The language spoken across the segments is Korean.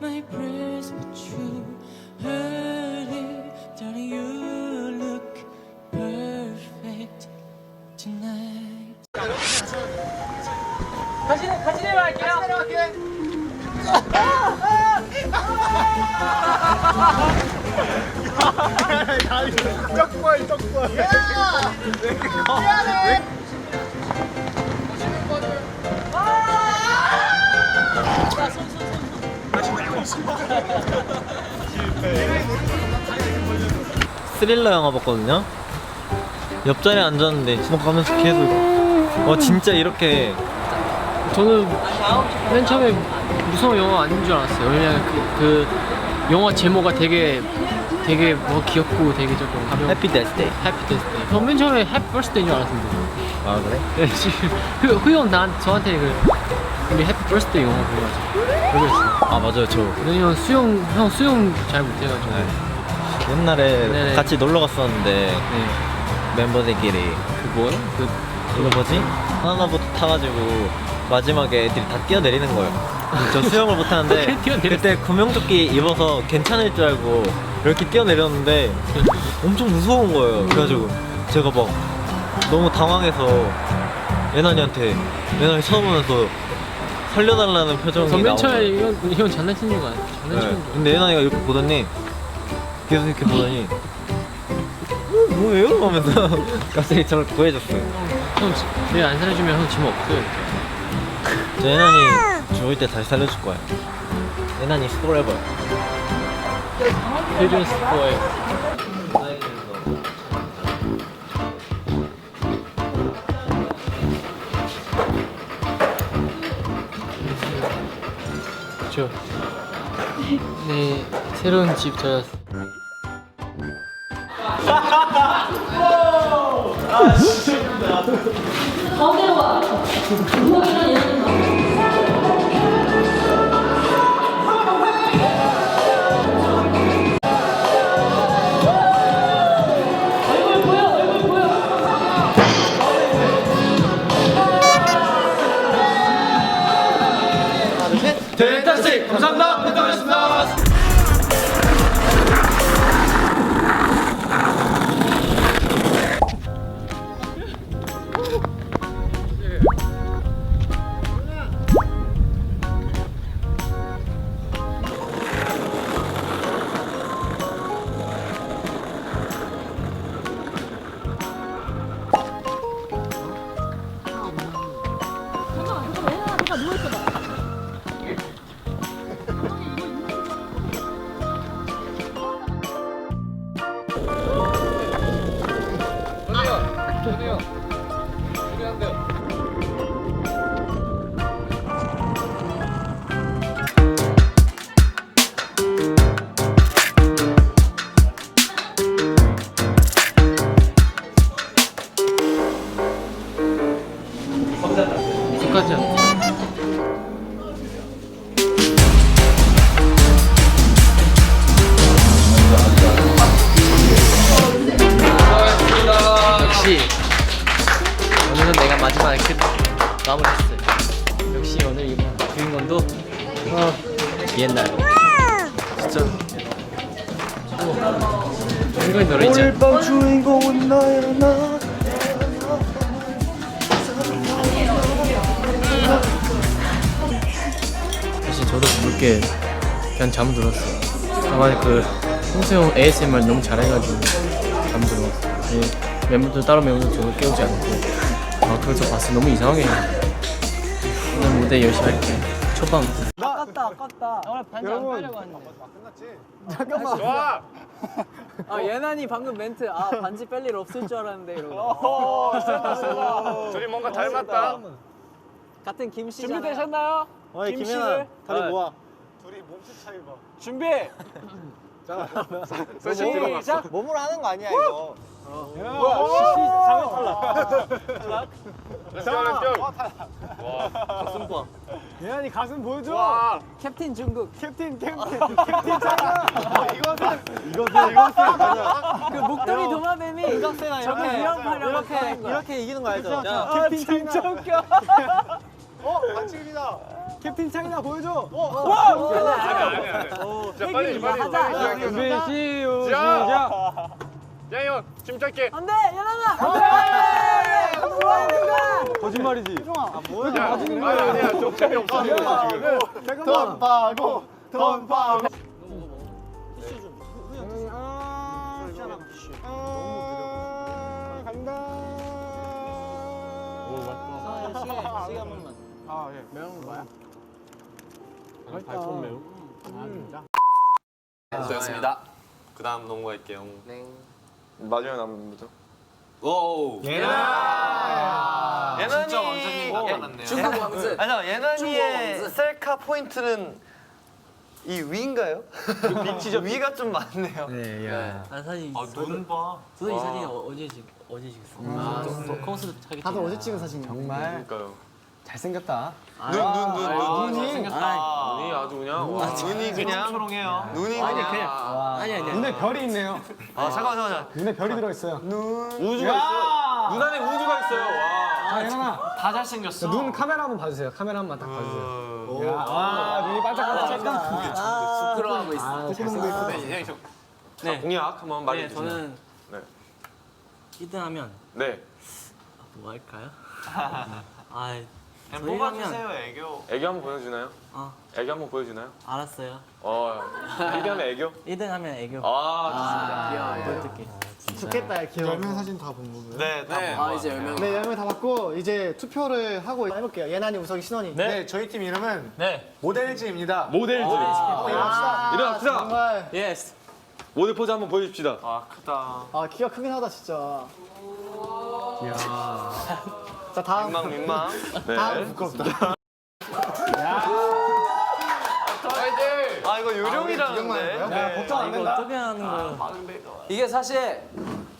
my breath, but you heard it. Darling, you look perfect tonight. 스릴러 영화 봤거든요. 옆자리에 앉았는데 지나가면서 계속 와 진짜 이렇게 저는 맨 처음에 무서운 영화 아닌 줄 알았어요. 왜냐면 그, 그 영화 제목가 되게 되게 뭐 귀엽고 되게 조금 가벼운 해피 데스데이. 해피 데스데이. 저맨 처음에 해피 버스데이인 줄 알았는데. 아 그래? 네, 지금 그 후영 나 저한테 그 우리 해피 버스데이 영화 보여가지고 그랬어요. 아 맞아요 저 왜냐면 수영 형 수영 잘 못해가지고. 네. 옛날에 네네. 같이 놀러 갔었는데 네. 멤버들끼리 그 뭐요? 그 이거 뭐지? 하나부터 타가지고 마지막에 애들이 다 뛰어내리는 거예요. 저 수영을 못하는데. 그때 구명조끼 입어서 괜찮을 줄 알고 이렇게 뛰어내렸는데 엄청 무서운 거예요. 그래가지고 제가 막 너무 당황해서 예나니한테 예나니 쳐다보면서 살려달라는 표정이 나오고 처음에 이건 이건 장난치는 거 아니야? 네. 장난치는 거. 근데 예나니가 이렇게 보더니 계속 이렇게 보더니 어, 뭐예요? 하면서 갑자기 저를 구해줬어요. 형내안 살려주면 형짐 없어요. 저 예난이 죽을 때 다시 살려줄 거야. 스포레버. 필준 스포에 그렇죠. 네 새로운 집 저였어. fantastic! 이번 주인공도 어, 옛날 진짜 주인공이 노래 있잖아. 밤 주인공은 너야 나 사실 저도 모르게 그냥 잠 들었어요. 다만 그 홍세형 ASMR 너무 잘해가지고 잠 들었어요. 예, 멤버들 다른 멤버들 저도 깨우지 않고 아 그래서 봤어요. 너무 이상하게 무대 열심히 할게요. 초반. 아 예난이 방금 멘트 아 반지 뺄 일 없을 줄 알았는데 이러고. 둘이 뭔가 닮았다. 같은 김 씨 준비되셨나요? 어이 김 씨를? 다리 모아. 준비 들어갔어. 시작 몸으로 하는 거 아니야 이거 렛츠 고 렛츠고. 승부야 예난이 가슴 보여줘. 와. 캡틴 중국. 캡틴 캡틴 캡틴 차이나. 이것은 이것은. 그 목도리 도마뱀이 이렇게 위협하려고 이렇게 하는 거야. 이렇게 이기는 거 알죠? 자, 캡틴. 진짜 웃겨. 어 반칙입니다. 캡틴 차이나 보여줘. 아니 아니 아니. 자 빨리 빨리. 빨리 준비 시작. 시작. 야 침착해. 안돼 예나나. 안돼. 뭐 거야? 거짓말이지. 야, 아니 아니야. 좀 재미없어 지금. 돈 파고 돈 파고. 되었습니다. 그다음 농구 할게요. 마지막에 남은 거죠? 오. 예나. 예난이 진짜 원장님 나타났네요. 중국 왕즈. 아니요 왕즈. 셀카 포인트는 이 위인가요? 위치죠. 위가 좀 많네요. 네, 야. 아 사진. 아 눈 봐. 저도 이 사진 어- 어제 찍 어제 찍었어. 아, 컴스 하기 다들 어제 찍은 사진 정말 그러니까요. 잘생겼다. 눈 눈 눈 눈이? 생겼다. 눈이 아주 그냥 눈이 그냥 초롱해요. 눈이 아니 그냥. 그냥 아니 아니. 눈에 별이 있네요. 아 잠깐만 잠깐만. 눈에 별이 들어 있어요. 우주가 있어요. 눈 안에 우주가 있어요. 와. 아, 예나나. 다 잘생겼어. 눈 카메라 한번 봐주세요. 카메라 한번 딱 봐주세요. 야, 아, 눈이 반짝반짝. 부끄러워하고 있어. 네, 형. 네. 공약 한번 네, 말해 주세요. 저는 네. 1등 하면 네. 뭐 할까요? 아, 뽑아주세요 애교. 애교 한번 보여주나요? 어, 애교 한번 보여주나요? 알았어요. 어. 1위 하면 애교? 1등 하면 애교. 아, 보여줄게. 좋겠다, 귀여워. 열명 사진 다 본 거고요. 네. 다 네. 아, 이제 10명. 네, 열명 다 봤고 이제 투표를 하고 해볼게요. 예나니, 우석이, 신원이. 네. 저희 팀 이름은 네. 모델즈입니다. 모델즈. 일어납시다. 일어납시다. 정말 예스. 모델 포즈 한번 보여줍시다. 아 크다. 아 키가 크긴 하다 진짜. 자 다음 민망 민망. 다음 네. 부끄럽다. 아 이거 요령이라는데. 야 걱정 안 된다. 어떻게 하는 거야? 이게 사실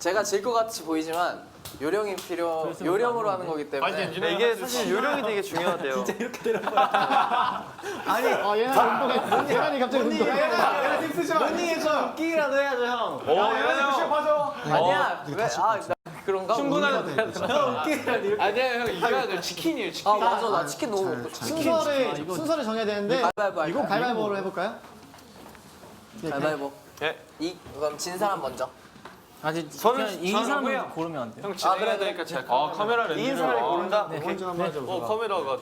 제가 질 것 같이 보이지만 요령이 필요 요령으로 하는 거기 때문에 이게 사실 요령이 되게 중요하대요. 아 얘는 운동해. 갑자기 운동해. 예나 팀 쓰죠. 언니에서 웃기기라도 해야죠 형. 오, 예나니 시합하죠. 아니야 왜 아 나 그런가 충분한 아니야 형 이거 치킨이에요 치킨. 아 맞아 나 치킨 너무 먹고 싶어 순서를 순서를 정해야 되는데 가위바위보 할까요? 이거 가위바위보로 해볼까요? 가위바위보 예. 이 그럼 진 사람 먼저 아직 저는- 이 저는 사람 후회요. 고르면 안 돼요? 형 진행해야 되니까 제가 아, 카메라 렌즈를. 이인 사람이 고른다. 오케이. 먼저 한번 하죠. 어, 카메라가.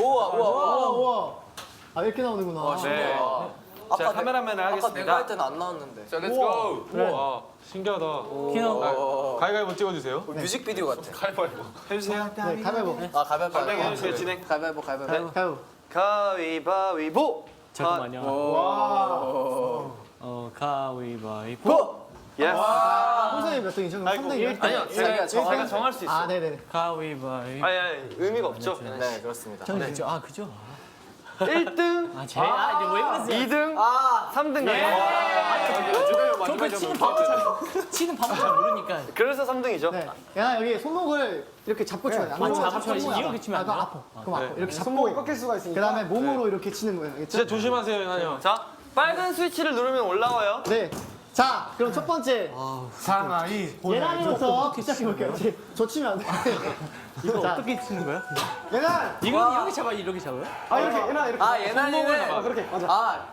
우와 우와 우와 우와 우와. 아 이렇게 나오는구나. 네. 내- 카메라맨을 아까 하겠습니다. 내가 할 때는 안 나왔는데 자, 렛츠 고. 와, 신기하다. 키노. 가위가위보 찍어주세요. 어, 뮤직비디오 같아 가위바위보. 해주세요. 네 가위바위보. 아 가위바위보? 해주세요 진행. 가위바위보 가위바위보 가위바위보. 가위바위보. 잠깐만요. 어, 가위바위보. 예스. 홍선이 몇 등이죠? 그럼 3등이요? 아니요 제가 정할 제가 정할 수 있어. 아 네네네. 가위바위보. 아니 아니 의미가 없죠. 네 그렇습니다 저는 그죠? 아, 그죠? 1등, 아, 제 아, 이제 왜 그러세요? 2등, 아 3등. 저그 치는 방법 잘 치는 방법 잘 모르니까. 그래서 3등이죠. 네. 야 여기 손목을 이렇게 잡고 쳐야 돼. 안 손목 잡고. 손목이 이렇게 치면 안 아, 돼요? 아파. 그럼 아파. 이렇게 잡고 손목이 꺾일 수가 있으니까. 그다음에 몸으로 이렇게 치는 거예요. 알겠죠? 진짜 조심하세요, 연한이 형. 자, 빨간 스위치를 누르면 올라와요. 네. 자, 그럼 첫 번째 상하이 예란이부터 시작해 볼게요. 저 치면 안 돼. 이거 자. 어떻게 치는 거야? 예란. 이건 이렇게 잡아 이렇게 잡아요? 아 이렇게 예란 이렇게. 아 예나니는 아, 그렇게 맞아. 아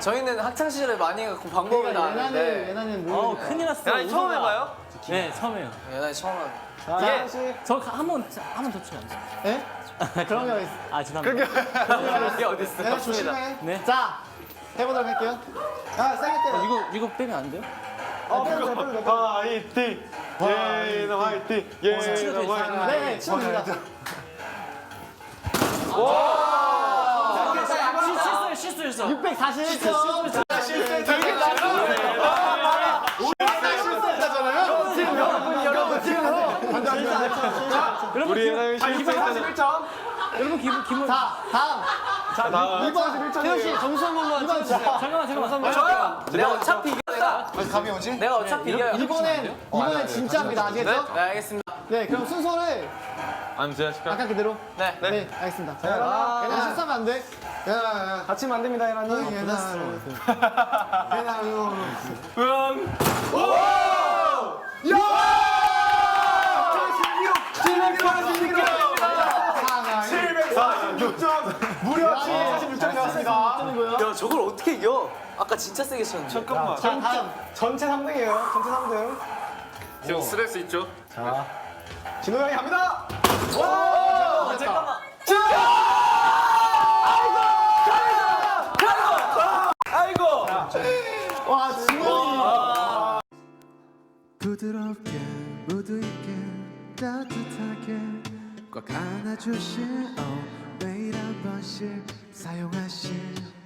저희는 학창 시절에 많이 해갖고 방법을 그러니까 예란은 나왔는데 예란은 어. 큰일 났어. 야, 처음 해봐요? 네, 처음에요. 예나니 처음 하는 자, 예. 다시. 저한번한 번더 치면 안 돼요? 예? 그런 게 어딨어. 아, 죄송합니다. 게 어딨어 예란 조심해. 네. 자, 해보도록 할게요. 아, 세게 때려. 이거 이거 빼면 안 돼요? 어, 빼도 돼, 빼도 돼. 화이팅! 예나 화이팅! 예나 화이팅! 네, 네, 치면 됩니다. 실수했어요, 실수했어. 641점. 우리 예나 형 실수했잖아. 여러분 기분 기분. 자, 다음. 자, 2번. 태호 씨, 점수 한 번만 찍어주세요. 잠깐만 잠깐만. 저요 내가 어차피 내가 감이 오지? 내가 어차피 이겨요 이번엔, 이번엔 진짜입니다. 아시겠죠? 네 알겠습니다 네, 그럼 순서를 안 제가 시켜. 아까 그대로. 네. 네, 알겠습니다. 자, 예나, 예나 실수하면 안 돼. 예나, 다치면 안 됩니다. 예나, 예나, 이거. 무려 746점이 나왔습니다. 야 저걸 어떻게 이겨? 아까 진짜 세게 쳤는데. 잠깐만. 자, 다음. 전체 3등이에요. 전체 3등. 지금 스트레스 있죠? 진호 형이 갑니다. 어, 잠깐만. 와, 진짜. 부드럽게 무드 있게 따뜻하게 꽉 안아주신 oh, 매일 한 번씩 사용하신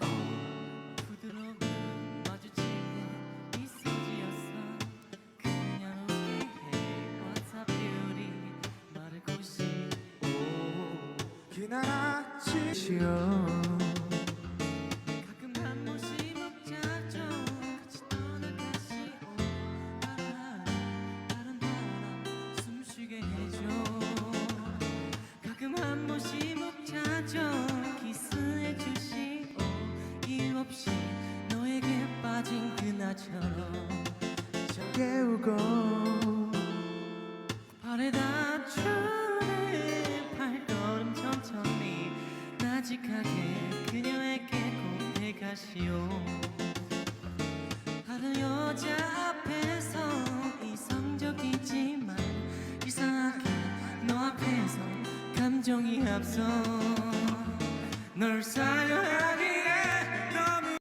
앞서 널 사랑하게